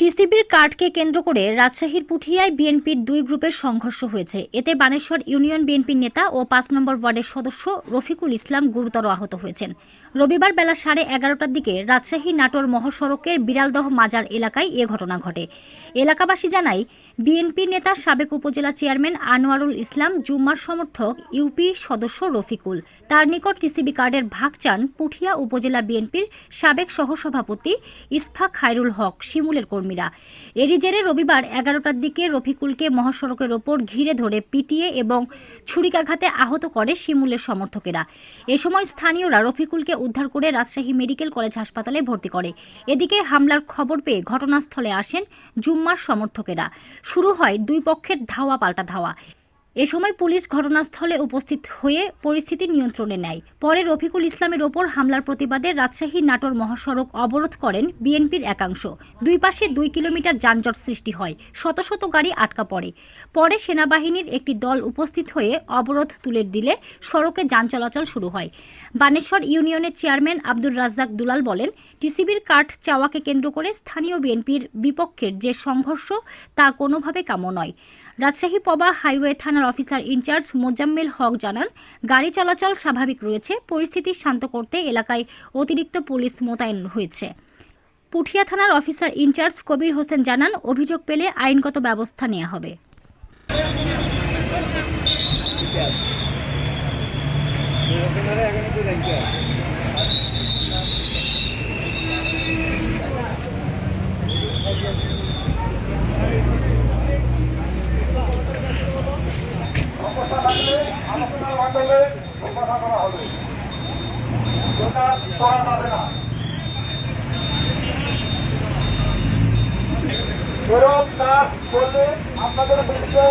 টিসিবির কার্ডকে কেন্দ্র করে রাজশাহীর পুঠিয়ায় বিএনপির দুই গ্রুপের সংঘর্ষ হয়েছে। এতে বানেশ্বর ইউনিয়ন বিএনপির নেতা ও পাঁচ নম্বর ওয়ার্ডের সদস্য রফিকুল ইসলাম গুরুতর আহত হয়েছেন। রবিবার বেলা সাড়ে এগারোটার দিকে রাজশাহী নাটোর মহাসড়কের বিড়ালদহ মাজার এলাকায় এ ঘটনা ঘটে। এলাকাবাসী জানায়, বিএনপি নেতা সাবেক উপজেলা চেয়ারম্যান আনোয়ারুল ইসলাম, জুম্মার সমর্থক ইউপি সদস্য রফিকুল। তার নিকট টিসিবি কার্ডের ভাগ চান পুঠিয়া উপজেলা বিএনপির সাবেক সহসভাপতি ইসফাক খায়রুল হক শিমুলের কর্মীরা। এরই জেরে রবিবার এগারোটার দিকে রফিকুলকে মহাসড়কের ওপর ঘিরে ধরে পিটিয়ে এবং ছুরিকাঘাতে আহত করে শিমুলের সমর্থকেরা। এ সময় স্থানীয়রা রফিকুলকে উদ্ধার করে রাজশাহী মেডিকেল কলেজ হাসপাতালে ভর্তি করে। এদিকে হামলার খবর পেয়ে ঘটনাস্থলে আসেন জুম্মার সমর্থকেরা। শুরু হয় দুই পক্ষের ধাওয়া পাল্টা ধাওয়া। এ সময় পুলিশ ঘটনাস্থলে উপস্থিত হয়ে পরিস্থিতি নিয়ন্ত্রণে নেয়। পরে রফিকুল ইসলামের ওপর হামলার প্রতিবাদে রাজশাহী নাটোর মহাসড়ক অবরোধ করেন বিএনপির একাংশ। দুই পাশে দুই কিলোমিটার যানজট সৃষ্টি হয়, শত শত গাড়ি আটকা পড়ে। পরে সেনাবাহিনীর একটি দল উপস্থিত হয়ে অবরোধ তুলে দিলে সড়কে যান চলাচল শুরু হয়। বানেশ্বর ইউনিয়নের চেয়ারম্যান আব্দুর রাজ্জাক দুলাল বলেন, টিসিবির কাঠ চাওয়াকে কেন্দ্র করে স্থানীয় বিএনপির বিপক্ষের যে সংঘর্ষ তা কোনোভাবে কাম্য নয়। রাজশাহী পবা হাইওয়ে থানার officer in charge Mozammel Haque জানান, গাড়ি চলাচল স্বাভাবিক রয়েছে, পরিস্থিতি শান্ত করতে এলাকায় অতিরিক্ত পুলিশ মোতায়েন হয়েছে। পুঠিয়া থানার অফিসার ইনচার্জ কবির হোসেন জানান, অভিযোগ পেলে আইনগত ব্যবস্থা নেওয়া হবে। ওখানে করা যাবে না। এরকম কাজ করলে আপনাদের বিরুদ্ধে